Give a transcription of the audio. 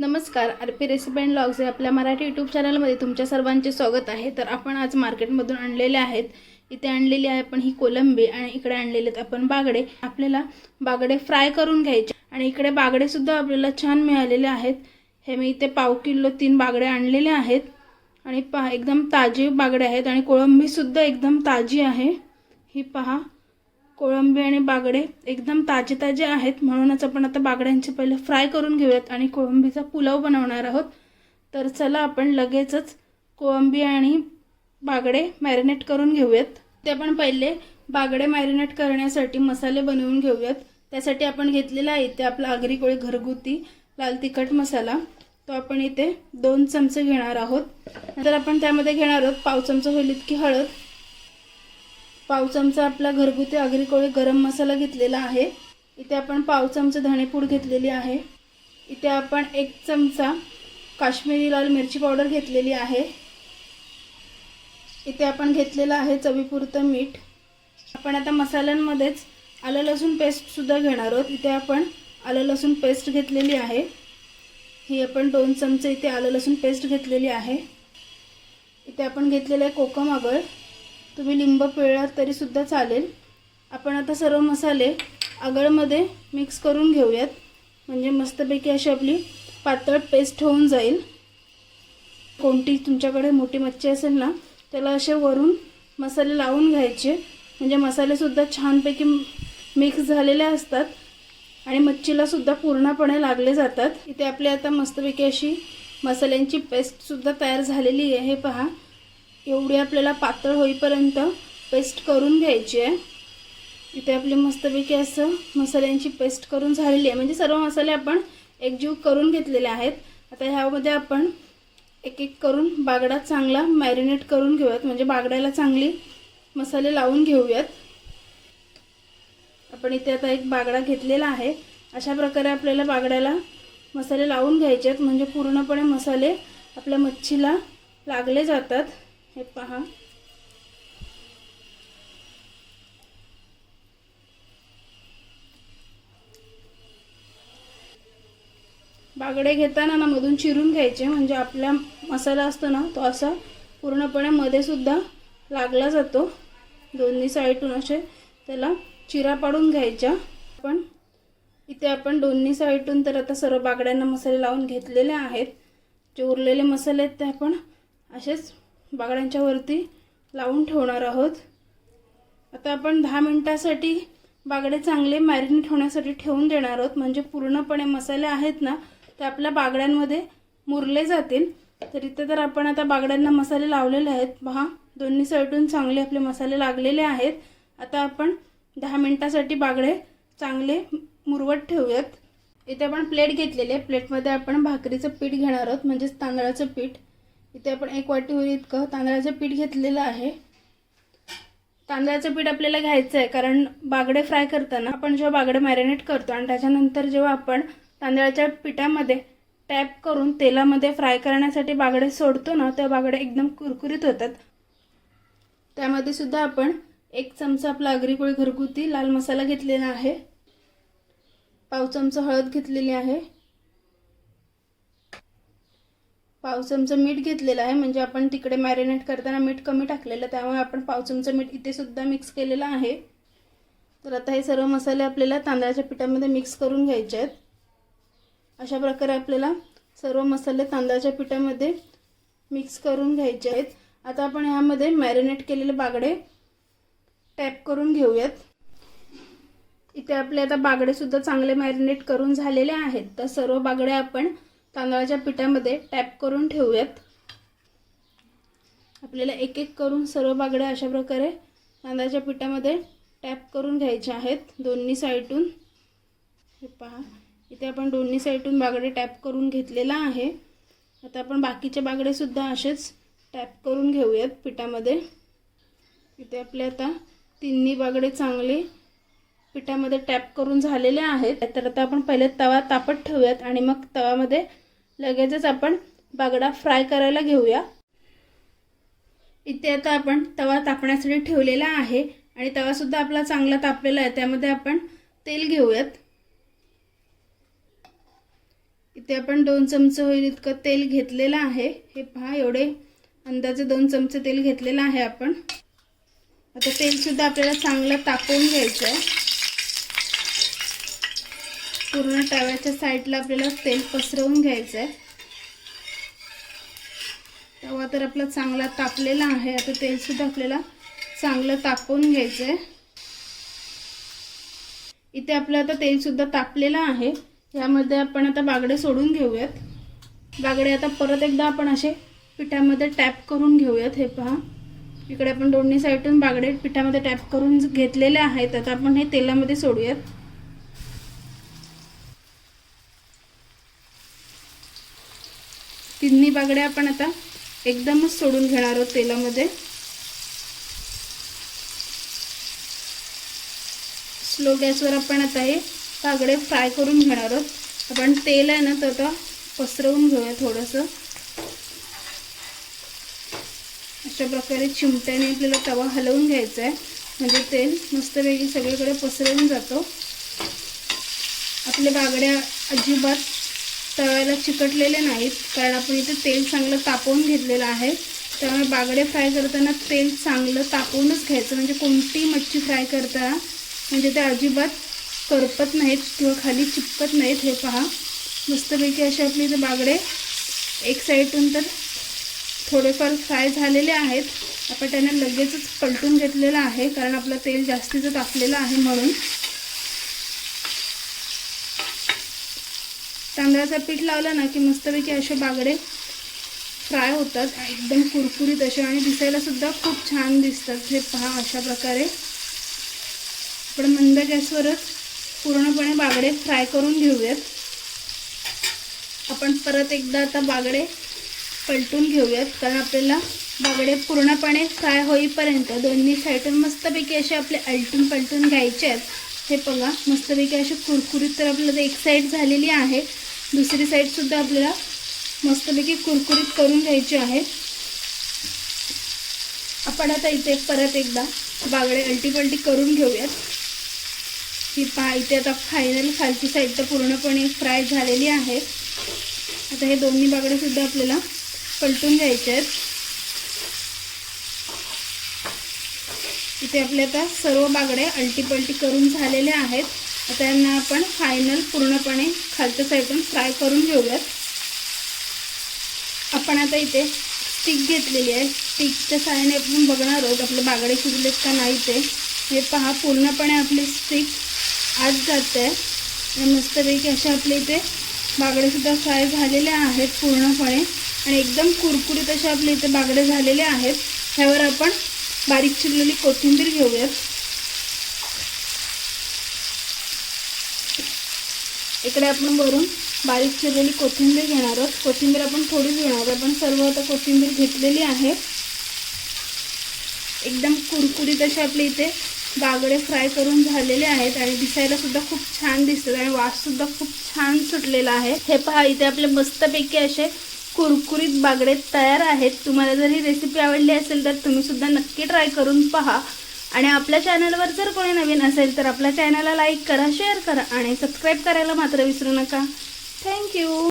नमस्कार R P recipe and logs हे आपल्या मराठी यूट्यूब चॅनलमध्ये तुमच्या सर्वांचे स्वागत आहे. तर आपण आज मार्केटमधून आणलेले आहेत. इथे आणलेली आहे आपण ही कोलंबी आणि इकडे आणलेले आहेत आपण बागडे. आपल्याला बागडे फ्राय करून घ्यायचे आणि इकडे बागडेसुद्धा आपल्याला छान मिळालेले आहेत. हे मी इथे पाव किलो तीन बागडे आणलेले आहेत. आणि पहा एकदम ताजे बागडे आहेत आणि कोळंबीसुद्धा एकदम ताजी आहे. ही पहा. कोळंबी आणि बागडे एकदम ताजे ताजे आहेत. म्हणूनच आपण आता बागड्यांचे पहिले फ्राय करून घेऊयात आणि कोळंबीचा पुलाव बनवणार आहोत. तर चला आपण लगेचच कोळंबी आणि बागडे मॅरिनेट करून घेऊयात. ते आपण पहिले बागडे मॅरिनेट करण्यासाठी मसाले बनवून घेऊयात. त्यासाठी आपण घेतलेला आहे इथे आपला आगरी कोळी घरगुती लाल तिखट मसाला. तो आपण इथे दोन चमचे घेणार आहोत. नंतर आपण त्यामध्ये घेणार आहोत पाव चमचा होईल इतकी हळद. पाव चमचा आपला घरगुती आगरीकोळी गरम मसाला घेतलेला आहे. इथे आपण पाव चमचा धणेपूड घेतलेली आहे. इथे आपण एक चमचा काश्मीरी लाल मिरची पावडर घेतलेली आहे. इथे आपण घेतलेलं आहे चवीपुरतं मीठ. आपण आता मसाल्यांमध्येच आलं लसूण पेस्टसुद्धा घेणार आहोत. इथे आपण आलं लसूण पेस्ट घेतलेली आहे. ही आपण दोन चमचे इथे आलं लसूण पेस्ट घेतलेली आहे. इथे आपण घेतलेलं आहे कोकम आगळ. तुम्ही लिंब पिळलात तरीसुद्धा चालेल. आपण आता सर्व मसाले आगळमध्ये मिक्स करून घेऊयात. म्हणजे मस्तपैकी अशी आपली पातळ पेस्ट होऊन जाईल. कोणती तुमच्याकडे मोठी मच्छी असेल ना त्याला असे वरून मसाले लावून घ्यायचे. म्हणजे मसालेसुद्धा छानपैकी मिक्स झालेले असतात आणि मच्छीलासुद्धा पूर्णपणे लागले जातात. इथे आपली आता मस्तपैकी अशी मसाल्यांची पेस्टसुद्धा तयार झालेली आहे हे पहा. एवढी आपल्याला पातळ होईपर्यंत पेस्ट करून घ्यायची आहे. इथे आपली मस्तपैकी असं मसाल्यांची पेस्ट करून झालेली आहे. म्हणजे सर्व मसाले आपण एकजीव करून घेतलेले आहेत. आता ह्यामध्ये आपण एक एक करून बागडा चांगला मॅरिनेट करून घेऊयात. म्हणजे बागड्याला चांगली मसाले लावून घेऊयात. आपण इथे आता एक बागडा घेतलेला आहे. अशा प्रकारे आपल्याला बागड्याला मसाले लावून घ्यायचे आहेत. म्हणजे पूर्णपणे मसाले आपल्या मच्छीला लागले जातात. हे पहा. बागडे घेताना ना मधून चिरून घ्यायचे म्हणजे आपला मसाला असतो ना तो असा पूर्णपणे मध्ये सुद्धा लागला जातो. दोन्ही साईडून असे त्याला चिरा पाडून घ्यायच्या. पण इथे आपण दोन्ही साईडून तर आता सर्व बागड्यांना मसाले लावून घेतलेले आहेत. जे उरलेले मसाले आहेत ते आपण असेच बागड्यांच्या वरती लावून ठेवणार आहोत. आता आपण दहा मिनटासाठी बागडे चांगले मॅरिनेट होण्यासाठी ठेवून देणार आहोत. म्हणजे पूर्णपणे मसाले आहेत ना ते आपल्या बागड्यांमध्ये मुरले जातील. तर इथे तर आपण आता बागड्यांना मसाले लावलेले आहेत. पहा दोन्ही साईडून चांगले आपले मसाले लागलेले आहेत. आता आपण दहा मिनटासाठी बागडे चांगले मुरवत ठेवूयात. इथे आपण प्लेट घेतलेली आहे. प्लेटमध्ये आपण भाकरीचं पीठ घेणार आहोत. म्हणजेच तांदळाचं पीठ. इथे आपण एक वाटी होईल इतकं तांदळाचं पीठ घेतलेलं आहे. तांदळाचं पीठ आपल्याला घ्यायचं आहे कारण बागडे फ्राय करताना आपण जेव्हा बागडे मॅरिनेट करतो आणि त्याच्यानंतर जेव्हा आपण तांदळाच्या पिठामध्ये टॅप करून तेलामध्ये फ्राय करण्यासाठी बागडे सोडतो ना तेव्हा बागडे एकदम कुरकुरीत होतात. त्यामध्ये सुद्धा आपण एक चमचा आपला अग्रीकोळी घरगुती लाल मसाला घेतलेला आहे. पाव चमचा हळद घेतलेली आहे. पाव चमचा मीठ घेतलेलं आहे. म्हणजे आपण तिकडे मॅरिनेट करताना मीठ कमी टाकलेलं त्यामुळे आपण पाव चमचा मीठ इथे सुद्धा मिक्स केलेलं आहे. तर आता हे सर्व मसाले आपल्याला तांदळाच्या पिठामध्ये मिक्स करून घ्यायचे आहेत. अशा प्रकारे आपल्याला सर्व मसाले तांदळाच्या पिठामध्ये मिक्स करून घ्यायचे आहेत. आता आपण ह्यामध्ये मॅरिनेट केलेले बागडे टॅप करून घेऊयात. इथे आपले आता बागडेसुद्धा चांगले मॅरिनेट करून झालेले आहेत. तर सर्व बागडे आपण तांदळाच्या पिठामध्ये टॅप करून ठेवूयात. आपल्याला एक एक करून सर्व बागड्या अशा प्रकारे तांदळाच्या पिठामध्ये टॅप करून घ्यायच्या आहेत दोन्ही साईडून. हे पहा इथे आपण दोन्ही साईडून बागडे टॅप करून घेतलेला आहे. आता आपण बाकीचे बागडेसुद्धा असेच टॅप करून घेऊयात पिठामध्ये. इथे आपले आता तिन्ही बागडे चांगले पिठामध्ये टॅप करून झालेले आहेत. तर आता आपण पहिले तवा तापत ठेवूयात आणि मग तवामध्ये लगेचच आपण बागडा फ्राय करायला घेऊया. इथे आता आपण तवा तापण्यासाठी ठेवलेला आहे आणि तवासुद्धा आपला चांगला तापलेला आहे. त्यामध्ये आपण तेल घेऊयात. इथे आपण दोन चमचे होईल इतकं तेल घेतलेलं आहे. हे पहा एवढे अंदाजे दोन चमचे तेल घेतलेलं आहे आपण. आता तेलसुद्धा आपल्याला चांगलं तापवून घ्यायचं आहे. पूर्ण तव्याच्या साईडला आपल्याला तेल पसरवून घ्यायचं आहे तवा तर आपला चांगला तापलेला आहे. आता तेलसुद्धा आपल्याला चांगलं तापवून घ्यायचं आहे इथे आपलं आता तेलसुद्धा तापलेलं आहे. यामध्ये आपण आता बागडे सोडून घेऊयात. बागडे आता परत एकदा आपण असे पिठामध्ये टॅप करून घेऊयात. हे पहा. इकडे आपण दोन्ही साईडून बागडे पिठामध्ये टॅप करून घेतलेले आहेत. आता आपण हे तेलामध्ये सोडूयात. तिन्ही बागड्या आपण आता एकदमच सोडून घेणार आहोत तेलामध्ये. स्लो गॅसवर आपण आता हे बागडे फ्राय करून घेणार आहोत. आपण तेल आहे ना तर आता पसरवून घेऊया थोडंसं. अशा प्रकारे चिमट्याने आपल्याला तवा हलवून घ्यायचा आहे. म्हणजे तेल मस्तपैकी सगळीकडे पसरवून जातो. आपल्या बागड्या अजिबात तळायला चिकटलेले नाहीत कारण आपण इथे तेल चांगलं तापवून घेतलेलं आहे. त्यामुळे बागडे फ्राय करताना तेल चांगलं तापवूनच घ्यायचं. म्हणजे कोणती मच्छी फ्राय करताना म्हणजे ते अजिबात करपत नाहीत किंवा खाली चिपकत नाहीत हे पहा. मस्तपैकी असे आपले इथे बागडे. एक साईडून तर थोडेफार फ्राय झालेले आहेत. आपण त्यांना लगेचच पलटून घेतलेलं आहे कारण आपलं तेल जास्तीचं तापलेलं आहे म्हणून. तांदळाचं पीठ लावलं ना की मस्तपैकी असे बागडे फ्राय होतात एकदम कुरकुरीत असे आणि दिसायला सुद्धा खूप छान दिसतात. हे पहा अशा प्रकारे. आपण मंद गॅसवरच पूर्णपणे बागडे फ्राय करून घेऊयात. आपण परत एकदा आता बागडे पलटून घेऊयात कारण आपल्याला बागडे पूर्णपणे फ्राय होईपर्यंत दोन्ही साईडून मस्तपैकी असे आपले अलटून पलटून घ्यायचे आहेत. हे बघा मस्तपैकी असे कुरकुरीत तर आपल्याला एक साईड झालेली आहे. दुसरी साईडसुद्धा आपल्याला मस्तपैकी कुरकुरीत करून घ्यायची आहे. आपण आता इथे परत एकदा बागडे अल्टीपल्टी करून घेऊयात. ही पहा इथे आता फायनल खालची साईड तर पूर्णपणे फ्राय झालेली आहे. आता हे दोन्ही बागडेसुद्धा आपल्याला पलटून घ्यायचे आहेत. इथे आपले आता सर्व बागडे अलटीपलटी करून झालेले आहेत. आता यांना आपण फायनल पूर्णपणे खालच्या साईडून फ्राय करून घेऊयात. आपण आता इथे स्टिक घेतलेली आहे. स्टिकच्या साहाय्याने आपण बघणार आहोत आपले बागडे शिजलेत का नाही ते. हे पहा पूर्णपणे आपली स्टिक आत जाते. आहे मस्तपैकी असे आपले इथे बागडेसुद्धा फ्राय झालेले आहेत पूर्णपणे. आणि एकदम कुरकुरीत असे आपले इथे बागडे झालेले आहेत. ह्यावर आपण बारीक चिरलेली कोथिंबीर घेऊयात. इकडे आपण वरून बारीक चिरलेली कोथिंबीर घेणार आहोत. कोथिंबीर आपण थोडीच घेणार आहोत. आपण सर्व आता कोथिंबीर घेतलेली आहे. एकदम कुरकुरीत असे आपले इथे गागडे फ्राय करून झालेले आहेत आणि दिसायला सुद्धा खूप छान दिसतात आणि वास सुद्धा खूप छान सुटलेला आहे. हे पहा इथे आपले मस्तपैकी असे कुरकुरीत बागडे तयार आहेत. तुम्हाला जर ही रेसिपी आवडली असेल तर तुम्हीसुद्धा नक्की ट्राय करून पहा. आणि आपल्या चॅनलवर जर कोणी नवीन असेल तर आपल्या चॅनलला लाईक करा शेअर करा आणि सबस्क्राईब करायला मात्र विसरू नका. थँक्यू